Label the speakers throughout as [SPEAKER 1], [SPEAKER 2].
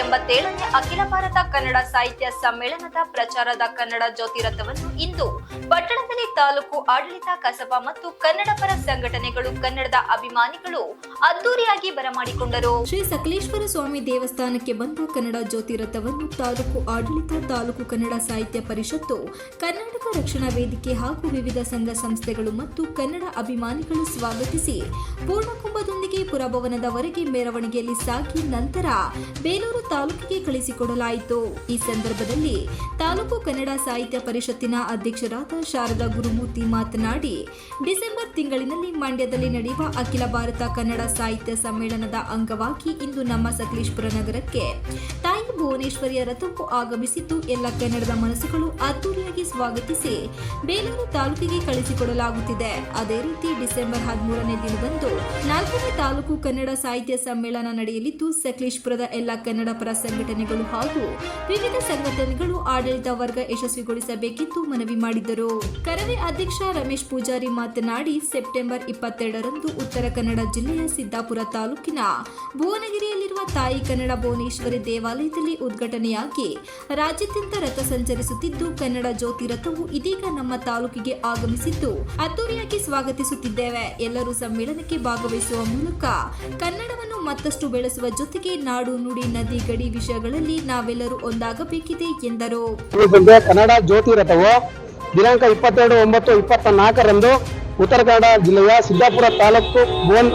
[SPEAKER 1] ಎಂಬತ್ತೇಳನೇ ಅಖಿಲ ಭಾರತ ಕನ್ನಡ ಸಾಹಿತ್ಯ ಸಮ್ಮೇಳನದ ಪ್ರಚಾರದ ಕನ್ನಡ ಜ್ಯೋತಿರಥವನ್ನು ಇಂದು ಪಟ್ಟಣದಲ್ಲಿ ತಾಲೂಕು ಆಡಳಿತ, ಕಸಬಾ ಮತ್ತು ಕನ್ನಡ ಪರ ಸಂಘಟನೆಗಳು, ಕನ್ನಡದ ಅಭಿಮಾನಿಗಳು ಅದ್ದೂರಿಯಾಗಿ ಬರಮಾಡಿಕೊಂಡರು.
[SPEAKER 2] ಶ್ರೀ ಸಕಲೇಶ್ವರ ಸ್ವಾಮಿ ದೇವಸ್ಥಾನಕ್ಕೆ ಬಂದ ಕನ್ನಡ ಜ್ಯೋತಿರಥವನ್ನು ತಾಲೂಕು ಆಡಳಿತ, ತಾಲೂಕು ಕನ್ನಡ ಸಾಹಿತ್ಯ ಪರಿಷತ್ತು ಕರ್ನಾಟಕ ರಕ್ಷಣಾ ವೇದಿಕೆ ಹಾಗೂ ವಿವಿಧ ಸಂಘ ಸಂಸ್ಥೆಗಳು ಮತ್ತು ಕನ್ನಡ ಅಭಿಮಾನಿಗಳು ಸ್ವಾಗತಿಸಿ ಪೂರ್ಣಕುಂಭದೊಂದಿಗೆ ಪುರಭವನದವರೆಗೆ ಮೆರವಣಿಗೆಯಲ್ಲಿ ಸಾಗಿ ನಂತರ ಬೇಲೂರು ತಾಲೂಕಿಗೆ ಕಳಿಸಿಕೊಡಲಾಯಿತು. ಈ ಸಂದರ್ಭದಲ್ಲಿ ತಾಲೂಕು ಕನ್ನಡ ಸಾಹಿತ್ಯ ಪರಿಷತ್ತಿನ ಅಧ್ಯಕ್ಷರಾದ ಶಾರದಾ ಗುರುಮೂರ್ತಿ ಮಾತನಾಡಿ, ಡಿಸೆಂಬರ್ ತಿಂಗಳಿನಲ್ಲಿ ಮಂಡ್ಯದಲ್ಲಿ ನಡೆಯುವ ಅಖಿಲ ಭಾರತ ಕನ್ನಡ ಸಾಹಿತ್ಯ ಸಮ್ಮೇಳನದ ಅಂಗವಾಗಿ ಇಂದು ನಮ್ಮ ಸಕಲೇಶ್ಪುರ ನಗರಕ್ಕೆ ತಾಯಿ ಭುವನೇಶ್ವರಿಯ ರಥಕ್ಕೂ ಆಗಮಿಸಿದ್ದು, ಎಲ್ಲ ಕನ್ನಡದ ಮನಸ್ಸುಗಳು ಅದ್ದೂರಿಯಾಗಿ ಸ್ವಾಗತಿಸಿ ಬೇಲೂರು ತಾಲೂಕಿಗೆ ಕಳಿಸಿಕೊಡಲಾಗುತ್ತಿದೆ. ಅದೇ ರೀತಿ ಡಿಸೆಂಬರ್ ಹದಿಮೂರನೇ ದಿನದಂದು ನಾಲ್ಕನೇ ತಾಲೂಕು ಕನ್ನಡ ಸಾಹಿತ್ಯ ಸಮ್ಮೇಳನ ನಡೆಯಲಿದ್ದು, ಸಕಲೇಶ್ಪುರದ ಎಲ್ಲ ಕನ್ನಡ ಪರ ಸಂಘಟನೆಗಳು ಹಾಗೂ ವಿವಿಧ ಸಂಘಟನೆಗಳು ಆಡಳಿತ ವರ್ಗ ಯಶಸ್ವಿಗೊಳಿಸಬೇಕೆಂದು ಮನವಿ ಮಾಡಿದರು. ಕರವೇ ಅಧ್ಯಕ್ಷ ರಮೇಶ್ ಪೂಜಾರಿ ಮಾತನಾಡಿ, ಸೆಪ್ಟೆಂಬರ್ ಇಪ್ಪತ್ತೆರಡರಂದು ಉತ್ತರ ಕನ್ನಡ ಜಿಲ್ಲೆಯ ಸಿದ್ದಾಪುರ ತಾಲೂಕಿನ ಭುವನಗಿರಿಯಲ್ಲಿರುವ ತಾಯಿ ಕನ್ನಡ ಭುವನೇಶ್ವರಿ ದೇವಾಲಯದಲ್ಲಿ ಉದ್ಘಾಟನೆಯಾಗಿ ರಾಜ್ಯಾದ್ಯಂತ ರಥ ಸಂಚರಿಸುತ್ತಿದ್ದು, ಕನ್ನಡ ಜ್ಯೋತಿ ರಥವು ಇದೀಗ ನಮ್ಮ ತಾಲೂಕಿಗೆ ಆಗಮಿಸಿದ್ದು. ಅದ್ದೂರಿಯಾಗಿ ಸ್ವಾಗತಿಸುತ್ತಿದ್ದೇವೆ. ಎಲ್ಲರೂ ಸಮ್ಮೇಳನಕ್ಕೆ ಭಾಗವಹಿಸುವ ಮೂಲಕ ಕನ್ನಡವನ್ನು ಮತ್ತಷ್ಟು ಬೆಳೆಸುವ ಜೊತೆಗೆ ನಾಡು ನುಡಿ ನದಿ ಗಡಿ ವಿಷಯಗಳಲ್ಲಿ ನಾವೆಲ್ಲರೂ ಒಂದಾಗಬೇಕಿದೆ ಎಂದರು.
[SPEAKER 3] ಕನ್ನಡ ಜ್ಯೋತಿ ರಥವು ದಿನಾಂಕ ಇಪ್ಪತ್ತೆರಡು ಒಂಬತ್ತು ಇಪ್ಪತ್ತ ನಾಲ್ಕರಂದು ಉತ್ತರ ಕನ್ನಡ ಜಿಲ್ಲೆಯ ಸಿದ್ದಾಪುರ ತಾಲೂಕು ಭುವನ್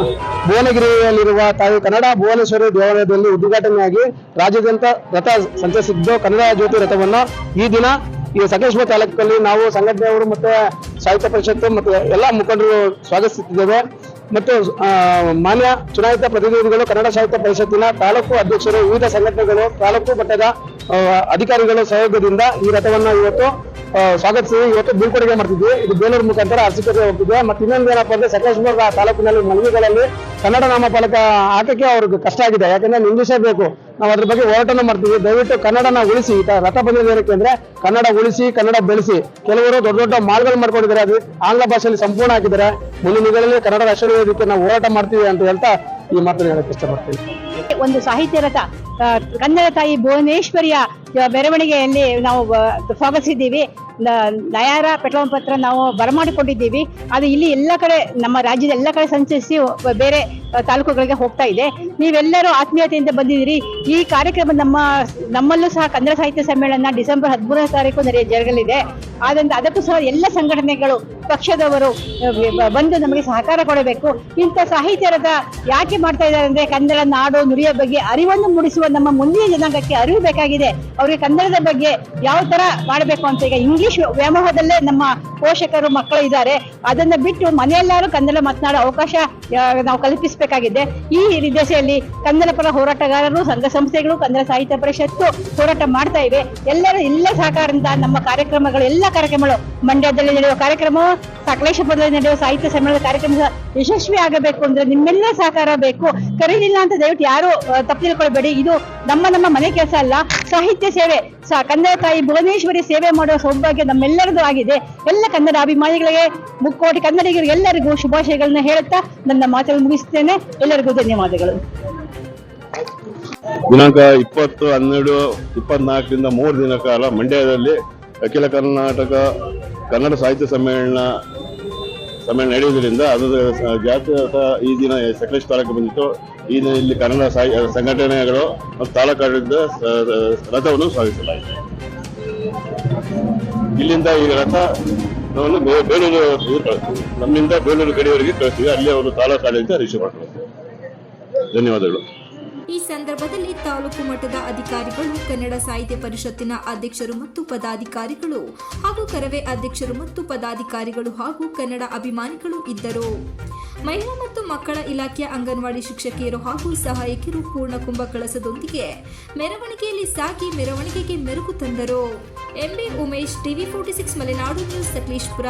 [SPEAKER 3] ಭುವನಗಿರಿಯಲ್ಲಿರುವ ತಾಯಿ ಕನ್ನಡ ಭುವನೇಶ್ವರಿ ದೇವಾಲಯದಲ್ಲಿ ಉದ್ಘಾಟನೆಯಾಗಿ ರಾಜ್ಯಾದ್ಯಂತ ರಥ ಸಂಚರಿಸಿದ್ದು ಕನ್ನಡ ಜ್ಯೋತಿ ರಥವನ್ನು ಈ ದಿನ ಈ ಸಕಲೇಶ್ವರ ತಾಲೂಕಲ್ಲಿ ನಾವು ಸಂಘಟನೆಯವರು ಮತ್ತೆ ಸಾಹಿತ್ಯ ಪರಿಷತ್ತು ಮತ್ತು ಎಲ್ಲ ಮುಖಂಡರು ಸ್ವಾಗತಿಸುತ್ತಿದ್ದೇವೆ. ಮತ್ತು ಮಾನ್ಯ ಚುನಾಯಿತ ಪ್ರತಿನಿಧಿಗಳು ಕನ್ನಡ ಸಾಹಿತ್ಯ ಪರಿಷತ್ತಿನ ತಾಲೂಕು ಅಧ್ಯಕ್ಷರು, ವಿವಿಧ ಸಂಘಟನೆಗಳು, ತಾಲೂಕು ಮಟ್ಟದ ಅಧಿಕಾರಿಗಳ ಸಹಯೋಗದಿಂದ ಈ ರಥವನ್ನು ಇವತ್ತು ಸ್ವಾಗತಿಸಿ ಇವತ್ತು ಬೀಳ್ಕೊಡುಗೆ ಮಾಡ್ತಿದ್ವಿ. ಇದು ಬೇಲೂರು ಮುಖಾಂತರ ಅರಸೀಕೆರೆ ಹೋಗ್ತಿದೆ. ಮತ್ತೆ ಇನ್ನೊಂದು ಏನಪ್ಪ ಅಂದ್ರೆ ಸಕಲೇಶ್ವರ ತಾಲೂಕಿನಲ್ಲಿ ಮನವಿಗಳಲ್ಲಿ ಕನ್ನಡ ನಾಮಫಲಕ ಹಾಕಕ್ಕೆ ಅವ್ರಿಗೆ ಕಷ್ಟ ಆಗಿದೆ. ಯಾಕಂದ್ರೆ ನಿಂದಿಸೇ ಬೇಕು. ನಾವು ಅದ್ರ ಬಗ್ಗೆ ಹೋರಾಟನ ಮಾಡ್ತೀವಿ. ದಯವಿಟ್ಟು ಕನ್ನಡನ ಉಳಿಸಿ. ಈ ರಥ ಬಂದಿದೆ ಅಂದ್ರೆ ಕನ್ನಡ ಉಳಿಸಿ, ಕನ್ನಡ ಬೆಳೆಸಿ. ಕೆಲವರು ದೊಡ್ಡ ದೊಡ್ಡ ಮಾಲ್ಗಳು ಮಾಡ್ಕೊಂಡಿದ್ದಾರೆ. ಅದು ಆಂಗ್ಲ ಭಾಷೆಯಲ್ಲಿ ಸಂಪೂರ್ಣ ಹಾಕಿದ್ದಾರೆ. ಮುಂದಿನ ಕನ್ನಡ ವೇದಿಕೆ ನಾವು ಹೋರಾಟ ಮಾಡ್ತೀವಿ ಅಂತ ಹೇಳ್ತಾ ಈ ಮಾತನ್ನ ಹೇಳಕ್ ಇಷ್ಟಪಡ್ತೀನಿ.
[SPEAKER 4] ಒಂದು ಸಾಹಿತ್ಯ ರಥ ಕನ್ನಡ ತಾಯಿ ಭುವನೇಶ್ವರಿಯ ಮೆರವಣಿಗೆಯಲ್ಲಿ ನಾವು ಸ್ವಾಗತಿಸಿದ್ದೀವಿ. ನಯಾರ ಪೆಟ್ರೋಲ್ ಪತ್ರ ನಾವು ಬರಮಾಡಿಕೊಂಡಿದ್ದೀವಿ ಅದು ಇಲ್ಲಿ ಎಲ್ಲ ಕಡೆ, ನಮ್ಮ ರಾಜ್ಯದ ಎಲ್ಲ ಕಡೆ ಸಂಚರಿಸಿ ಬೇರೆ ತಾಲೂಕುಗಳಿಗೆ ಹೋಗ್ತಾ ಇದೆ. ನೀವೆಲ್ಲರೂ ಆತ್ಮೀಯತೆಯಿಂದ ಬಂದಿದ್ದೀರಿ. ಈ ಕಾರ್ಯಕ್ರಮ ನಮ್ಮ, ನಮ್ಮಲ್ಲೂ ಸಹ ಕನ್ನಡ ಸಾಹಿತ್ಯ ಸಮ್ಮೇಳನ ಡಿಸೆಂಬರ್ ಹದಿಮೂರನೇ ತಾರೀಕು ಜರುಗಲಿದೆ. ಆದ್ದರಿಂದ ಅದಕ್ಕೂ ಸಹ ಎಲ್ಲ ಸಂಘಟನೆಗಳು, ಪಕ್ಷದವರು ಬಂದು ನಮಗೆ ಸಹಕಾರ ಕೊಡಬೇಕು. ಇಂಥ ಸಾಹಿತ್ಯ ರಥ ಯಾಕೆ ಮಾಡ್ತಾ ಇದ್ದಾರೆ ಅಂದ್ರೆ ಕನ್ನಡ ನಾಡು ನುಡಿಯ ಬಗ್ಗೆ ಅರಿವನ್ನು ಮೂಡಿಸುವ ನಮ್ಮ ಮುಂದಿನ ಜನಾಂಗಕ್ಕೆ ಅರಿವು ಬೇಕಾಗಿದೆ. ಅವರಿಗೆ ಕನ್ನಡದ ಬಗ್ಗೆ ಯಾವ ತರ ಮಾಡಬೇಕು ಅಂತ ಈಗ ಇಂಗ್ಲಿಷ್ ವ್ಯಾಮೋಹದಲ್ಲೇ ನಮ್ಮ ಪೋಷಕರು, ಮಕ್ಕಳು ಇದ್ದಾರೆ. ಅದನ್ನ ಬಿಟ್ಟು ಮನೆಯಲ್ಲಾರು ಕನ್ನಡ ಮಾತನಾಡೋ ಅವಕಾಶ ನಾವು ಕಲ್ಪಿಸಬೇಕಾಗಿದೆ. ಈ ದಿಸೆಯಲ್ಲಿ ಕನ್ನಡ ಪರ ಹೋರಾಟಗಾರರು, ಸಂಘ ಸಂಸ್ಥೆಗಳು ಕನ್ನಡ ಸಾಹಿತ್ಯ ಪರಿಷತ್ತು ಹೋರಾಟ ಮಾಡ್ತಾ ಇವೆ. ಎಲ್ಲರೂ ಎಲ್ಲ ಸಹಕಾರದಿಂದ ನಮ್ಮ ಕಾರ್ಯಕ್ರಮಗಳು, ಎಲ್ಲ ಕಾರ್ಯಕ್ರಮಗಳು ಮಂಡ್ಯದಲ್ಲಿ ನಡೆಯುವ ಕಾರ್ಯಕ್ರಮ, ಸಕಲೇಶಪುರದಲ್ಲಿ ನಡೆಯುವ ಸಾಹಿತ್ಯ ಸಮ್ಮೇಳನದ ಕಾರ್ಯಕ್ರಮ ಯಶಸ್ವಿ ಆಗಬೇಕು ಅಂದ್ರೆ ನಿಮ್ಮೆಲ್ಲ ಸಹಕಾರ ಬೇಕು. ಕರೀಲಿಲ್ಲ ಅಂತ ದಯವಿಟ್ಟು ಯಾರು ತಪ್ಪು ತಿಳ್ಕೊಳ್ಬೇಡಿ. ಇದು ನಮ್ಮ ನಮ್ಮ ಮನೆ ಕೆಲಸ ಅಲ್ಲ, ಸಾಹಿತ್ಯ ಸೇವೆ. ಕನ್ನಡ ತಾಯಿ ಭುವನೇಶ್ವರಿ ಸೇವೆ ಮಾಡುವ ಸೌಭಾಗ್ಯ ನಮ್ಮೆಲ್ಲರದು ಆಗಿದೆ. ಎಲ್ಲ ಕನ್ನಡ ಅಭಿಮಾನಿಗಳಿಗೆ, ಮುಕ್ಕೋಟಿ ಕನ್ನಡಿಗರಿಗೆ ಎಲ್ಲರಿಗೂ ಶುಭಾಶಯಗಳನ್ನ ಹೇಳುತ್ತಾ ನನ್ನ ಮಾತನ್ನು ಮುಗಿಸ್ತೇನೆ ಎಲ್ಲರಿಗೂ ಧನ್ಯವಾದಗಳು.
[SPEAKER 5] ದಿನಾಂಕ ಇಪ್ಪತ್ತು, ಹನ್ನೆರಡು, ಇಪ್ಪತ್ನಾಲ್ಕರಿಂದ ಮೂರು ದಿನ ಕಾಲ ಮಂಡ್ಯದಲ್ಲಿ ಅಖಿಲ ಕರ್ನಾಟಕ ಕನ್ನಡ ಸಾಹಿತ್ಯ ಸಮ್ಮೇಳನ ಸಮ್ಮೇಳನ ನಡೆಯುವುದರಿಂದ ಅದರ ಜಾತ್ಯತ ಈ ದಿನ ಸಕಲೇಶ್ ತಾಲೂಕು ಬಂದಿತ್ತು. ಈ ದಿನ ಇಲ್ಲಿ ಕನ್ನಡ ಸಾಹಿ ಸಂಘಟನೆಗಳು ಮತ್ತು ತಾಲೂಕಾಡಳಿತ ರಥವನ್ನು ಸ್ವಾಗತಿಸಲಾಯಿತು. ಇಲ್ಲಿಂದ ಈ ರಥ ಬೇ- ಬೇಲೂರು. ನಮ್ಮಿಂದ ಬೇಲೂರು ಗಡಿಯವರೆಗೆ ಕಳಿಸ್ತೀವಿ. ಅಲ್ಲಿ ಅವರು ತಾಲೂಕಾಡಳಿತ ರಿಸೀವ್ ಮಾಡ್ತಾರೆ ಧನ್ಯವಾದಗಳು.
[SPEAKER 2] ಈ ಸಂದರ್ಭದಲ್ಲಿ ತಾಲೂಕು ಮಟ್ಟದ ಅಧಿಕಾರಿಗಳು, ಕನ್ನಡ ಸಾಹಿತ್ಯ ಪರಿಷತ್ತಿನ ಅಧ್ಯಕ್ಷರು ಮತ್ತು ಪದಾಧಿಕಾರಿಗಳು ಹಾಗೂ ಕರವೇ ಅಧ್ಯಕ್ಷರು ಮತ್ತು ಪದಾಧಿಕಾರಿಗಳು ಹಾಗೂ ಕನ್ನಡ ಅಭಿಮಾನಿಗಳು ಇದ್ದರು. ಮಹಿಳಾ ಮತ್ತು ಮಕ್ಕಳ ಇಲಾಖೆಯ ಅಂಗನವಾಡಿ ಶಿಕ್ಷಕಿಯರು ಹಾಗೂ ಸಹಾಯಕಿಯರು ಪೂರ್ಣಕುಂಭ ಕಳಸದೊಂದಿಗೆ ಮೆರವಣಿಗೆಯಲ್ಲಿ ಸಾಗಿ ಮೆರವಣಿಗೆಗೆ ಮೆರುಗು ತಂದರು. MB Umesh, TV forty six, Malenadu news, Sakleshpur.